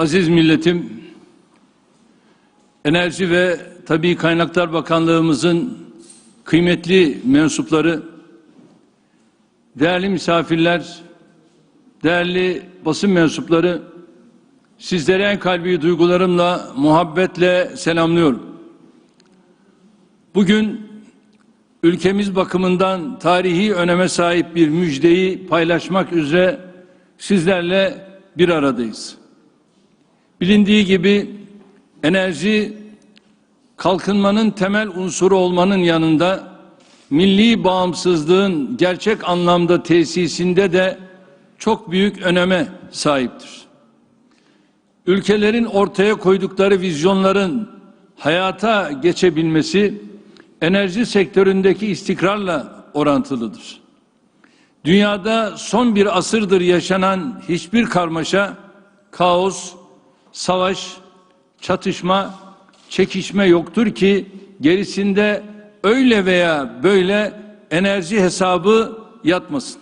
Aziz milletim, Enerji ve Tabii Kaynaklar Bakanlığımızın kıymetli mensupları, değerli misafirler, değerli basın mensupları, sizlere en kalbi duygularımla, muhabbetle selamlıyorum. Bugün ülkemiz bakımından tarihi öneme sahip bir müjdeyi paylaşmak üzere sizlerle bir aradayız. Bilindiği gibi enerji kalkınmanın temel unsuru olmanın yanında milli bağımsızlığın gerçek anlamda tesisinde de çok büyük öneme sahiptir. Ülkelerin ortaya koydukları vizyonların hayata geçebilmesi enerji sektöründeki istikrarla orantılıdır. Dünyada son bir asırdır yaşanan hiçbir karmaşa, kaos, savaş, çatışma, çekişme yoktur ki gerisinde öyle veya böyle enerji hesabı yatmasın.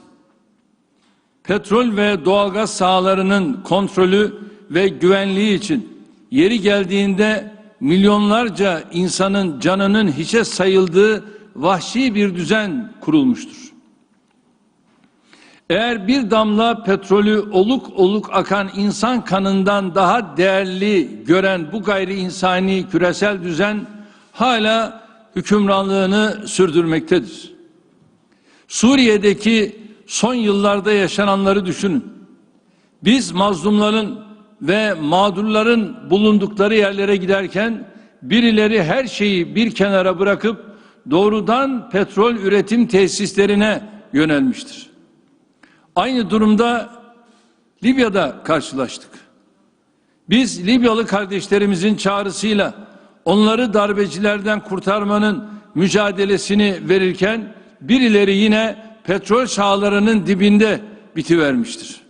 Petrol ve doğalgaz sahalarının kontrolü ve güvenliği için yeri geldiğinde milyonlarca insanın canının hiçe sayıldığı vahşi bir düzen kurulmuştur. Eğer bir damla petrolü oluk oluk akan insan kanından daha değerli gören bu gayri insani küresel düzen hala hükümranlığını sürdürmektedir. Suriye'deki son yıllarda yaşananları düşünün. Biz mazlumların ve mağdurların bulundukları yerlere giderken birileri her şeyi bir kenara bırakıp doğrudan petrol üretim tesislerine yönelmiştir. Aynı durumda Libya'da karşılaştık. Biz Libyalı kardeşlerimizin çağrısıyla onları darbecilerden kurtarmanın mücadelesini verirken birileri yine petrol sahalarının dibinde bitivermiştir.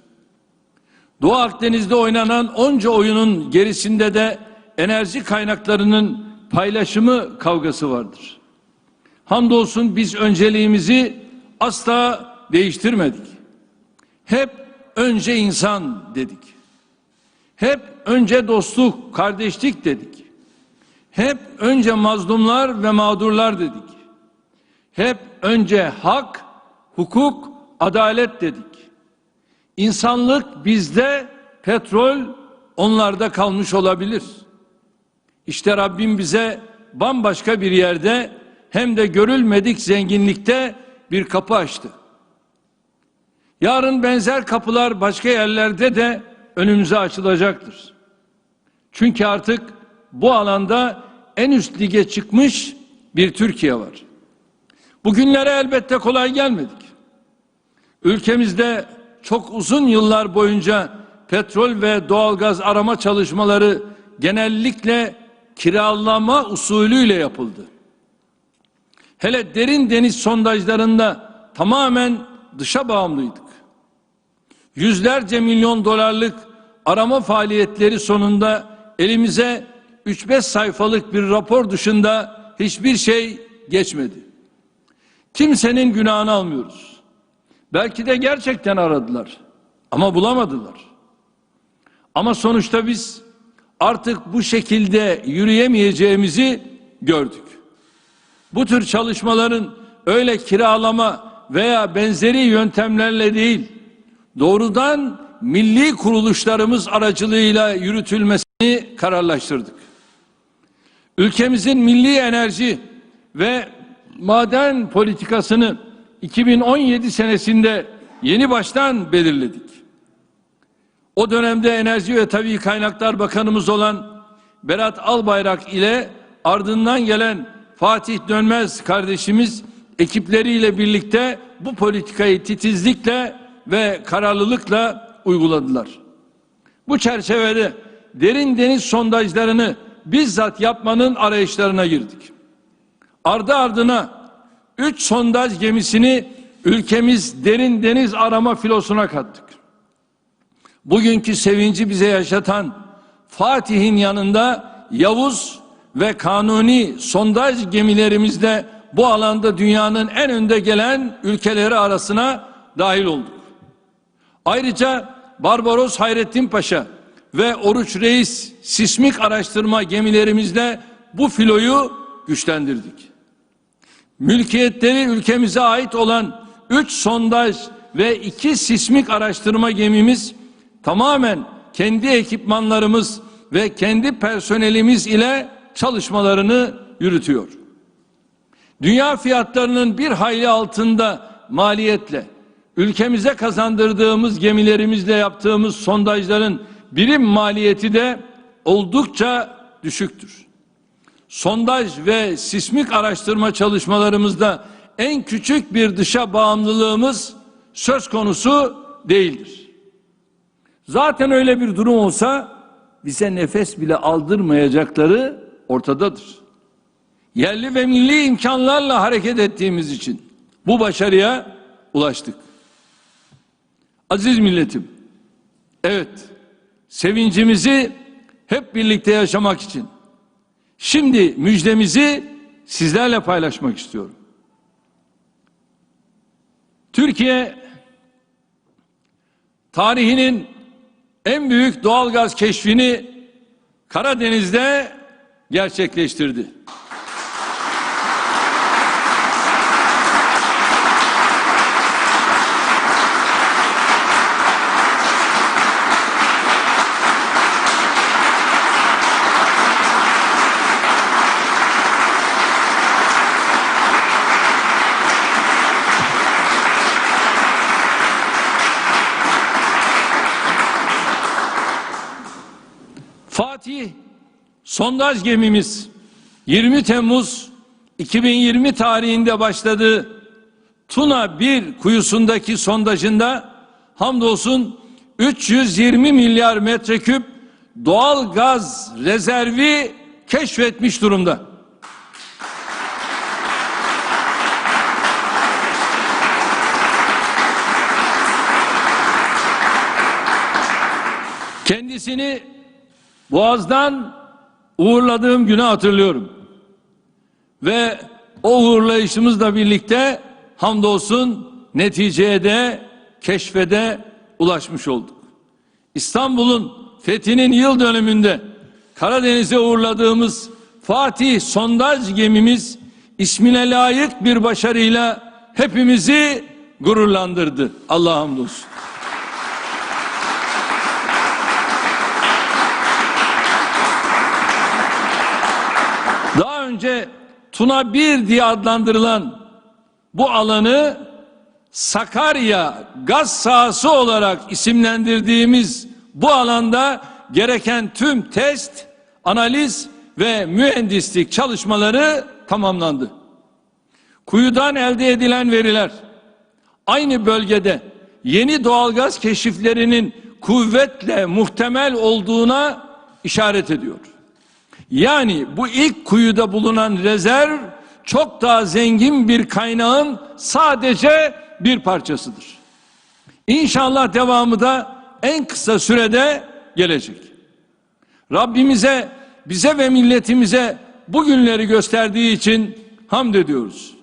Doğu Akdeniz'de oynanan onca oyunun gerisinde de enerji kaynaklarının paylaşımı kavgası vardır. Hamdolsun biz önceliğimizi asla değiştirmedik. Hep önce insan dedik. Hep önce dostluk, kardeşlik dedik. Hep önce mazlumlar ve mağdurlar dedik. Hep önce hak, hukuk, adalet dedik. İnsanlık bizde, petrol onlarda kalmış olabilir. İşte Rabbim bize bambaşka bir yerde hem de görülmedik zenginlikte bir kapı açtı. Yarın benzer kapılar başka yerlerde de önümüze açılacaktır. Çünkü artık bu alanda en üst lige çıkmış bir Türkiye var. Bugünlere elbette kolay gelmedik. Ülkemizde çok uzun yıllar boyunca petrol ve doğalgaz arama çalışmaları genellikle kiralama usulüyle yapıldı. Hele derin deniz sondajlarında tamamen dışa bağımlıydık. Yüzlerce milyon dolarlık arama faaliyetleri sonunda elimize 3-5 sayfalık bir rapor dışında hiçbir şey geçmedi. Kimsenin günahını almıyoruz. Belki de gerçekten aradılar ama bulamadılar. Ama sonuçta biz artık bu şekilde yürüyemeyeceğimizi gördük. Bu tür çalışmaların öyle kiralama veya benzeri yöntemlerle değil, doğrudan milli kuruluşlarımız aracılığıyla yürütülmesini kararlaştırdık. Ülkemizin milli enerji ve maden politikasını 2017 senesinde yeni baştan belirledik. O dönemde Enerji ve Tabii Kaynaklar Bakanımız olan Berat Albayrak ile ardından gelen Fatih Dönmez kardeşimiz ekipleriyle birlikte bu politikayı titizlikle ve kararlılıkla uyguladılar. Bu çerçevede derin deniz sondajlarını bizzat yapmanın arayışlarına girdik. Ardı ardına üç sondaj gemisini ülkemiz derin deniz arama filosuna kattık. Bugünkü sevinci bize yaşatan Fatih'in yanında Yavuz ve Kanuni sondaj gemilerimiz de bu alanda dünyanın en önde gelen ülkeleri arasına dahil olduk. Ayrıca Barbaros Hayrettin Paşa ve Oruç Reis sismik araştırma gemilerimizle bu filoyu güçlendirdik. Mülkiyetleri ülkemize ait olan 3 sondaj ve 2 sismik araştırma gemimiz tamamen kendi ekipmanlarımız ve kendi personelimiz ile çalışmalarını yürütüyor. Dünya fiyatlarının bir hayli altında maliyetle ülkemize kazandırdığımız gemilerimizle yaptığımız sondajların birim maliyeti de oldukça düşüktür. Sondaj ve sismik araştırma çalışmalarımızda en küçük bir dışa bağımlılığımız söz konusu değildir. Zaten öyle bir durum olsa bize nefes bile aldırmayacakları ortadadır. Yerli ve milli imkanlarla hareket ettiğimiz için bu başarıya ulaştık. Aziz milletim, evet sevincimizi hep birlikte yaşamak için şimdi müjdemizi sizlerle paylaşmak istiyorum. Türkiye tarihinin en büyük doğalgaz keşfini Karadeniz'de gerçekleştirdi. Fatih sondaj gemimiz 20 Temmuz 2020 tarihinde başladı. Tuna 1 kuyusundaki sondajında hamdolsun 320 milyar metreküp doğal gaz rezervi keşfetmiş durumda. Kendisini Boğaz'dan uğurladığım günü hatırlıyorum. Ve o uğurlayışımızla birlikte hamdolsun neticeye de keşfede ulaşmış olduk. İstanbul'un fethinin yıl dönümünde Karadeniz'e uğurladığımız Fatih sondaj gemimiz ismine layık bir başarıyla hepimizi gururlandırdı. Allah hamdolsun. Önce Tuna 1 diye adlandırılan bu alanı Sakarya gaz sahası olarak isimlendirdiğimiz bu alanda gereken tüm test, analiz ve mühendislik çalışmaları tamamlandı. Kuyudan elde edilen veriler aynı bölgede yeni doğalgaz keşiflerinin kuvvetle muhtemel olduğuna işaret ediyor. Yani bu ilk kuyuda bulunan rezerv çok daha zengin bir kaynağın sadece bir parçasıdır. İnşallah devamı da en kısa sürede gelecek. Rabbimize, bize ve milletimize bu günleri gösterdiği için hamd ediyoruz.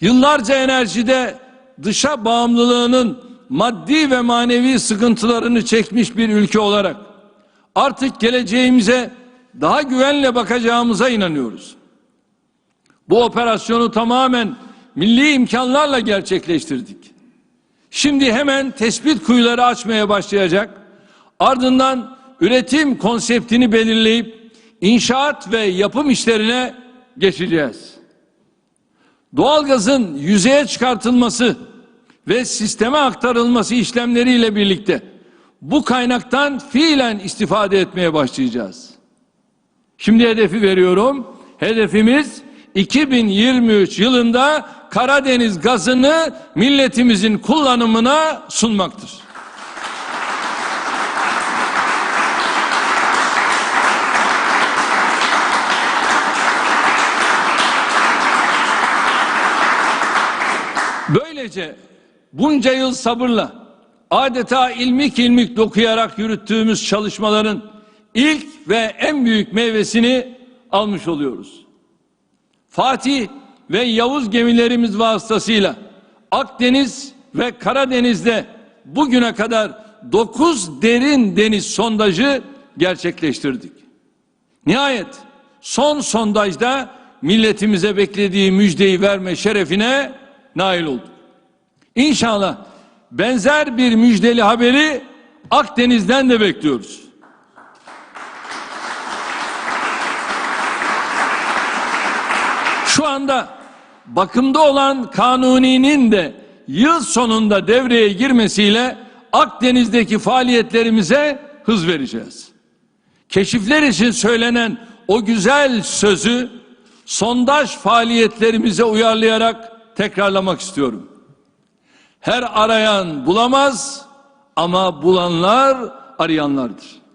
Yıllarca enerjide dışa bağımlılığının maddi ve manevi sıkıntılarını çekmiş bir ülke olarak artık geleceğimize daha güvenle bakacağımıza inanıyoruz. Bu operasyonu tamamen milli imkanlarla gerçekleştirdik. Şimdi hemen tespit kuyuları açmaya başlayacak. Ardından üretim konseptini belirleyip inşaat ve yapım işlerine geçeceğiz. Doğalgazın yüzeye çıkartılması ve sisteme aktarılması işlemleriyle birlikte bu kaynaktan fiilen istifade etmeye başlayacağız. Şimdi hedefi veriyorum. Hedefimiz 2023 yılında Karadeniz gazını milletimizin kullanımına sunmaktır. Böylece bunca yıl sabırla adeta ilmik ilmik dokuyarak yürüttüğümüz çalışmaların ilk ve en büyük meyvesini almış oluyoruz. Fatih ve Yavuz gemilerimiz vasıtasıyla Akdeniz ve Karadeniz'de bugüne kadar 9 derin deniz sondajı gerçekleştirdik. Nihayet son sondajda milletimize beklediği müjdeyi verme şerefine nail olduk. İnşallah benzer bir müjdeli haberi Akdeniz'den de bekliyoruz. Şu anda bakımda olan Kanuni'nin de yıl sonunda devreye girmesiyle Akdeniz'deki faaliyetlerimize hız vereceğiz. Keşifler için söylenen o güzel sözü sondaj faaliyetlerimize uyarlayarak tekrarlamak istiyorum. Her arayan bulamaz ama bulanlar arayanlardır.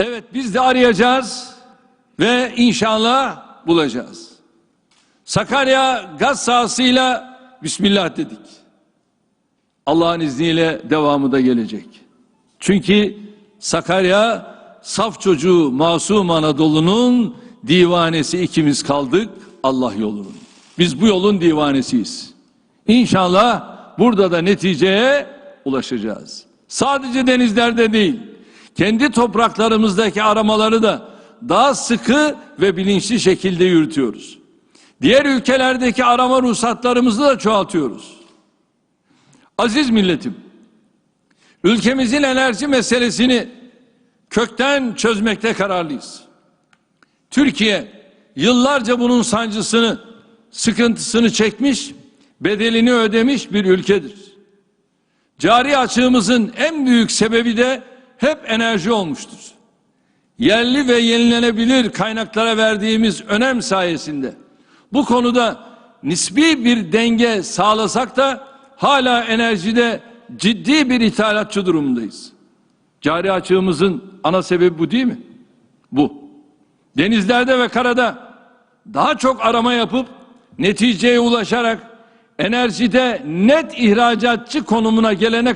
Evet biz de arayacağız ve inşallah bulacağız. Sakarya gaz sahasıyla Bismillah dedik. Allah'ın izniyle devamı da gelecek. Çünkü Sakarya saf çocuğu masum Anadolu'nun divanesi ikimiz kaldık Allah yolunun. Biz bu yolun divanesiyiz. İnşallah burada da neticeye ulaşacağız. Sadece denizlerde değil, kendi topraklarımızdaki aramaları da daha sıkı ve bilinçli şekilde yürütüyoruz. Diğer ülkelerdeki arama ruhsatlarımızı da çoğaltıyoruz. Aziz milletim, ülkemizin enerji meselesini kökten çözmekte kararlıyız. Türkiye yıllarca bunun sancısını, sıkıntısını çekmiş, bedelini ödemiş bir ülkedir. Cari açığımızın en büyük sebebi de hep enerji olmuştur. Yerli ve yenilenebilir kaynaklara verdiğimiz önem sayesinde bu konuda nisbi bir denge sağlasak da hala enerjide ciddi bir ithalatçı durumundayız. Cari açığımızın ana sebebi bu değil mi? Bu. Denizlerde ve karada daha çok arama yapıp neticeye ulaşarak enerjide net ihracatçı konumuna gelene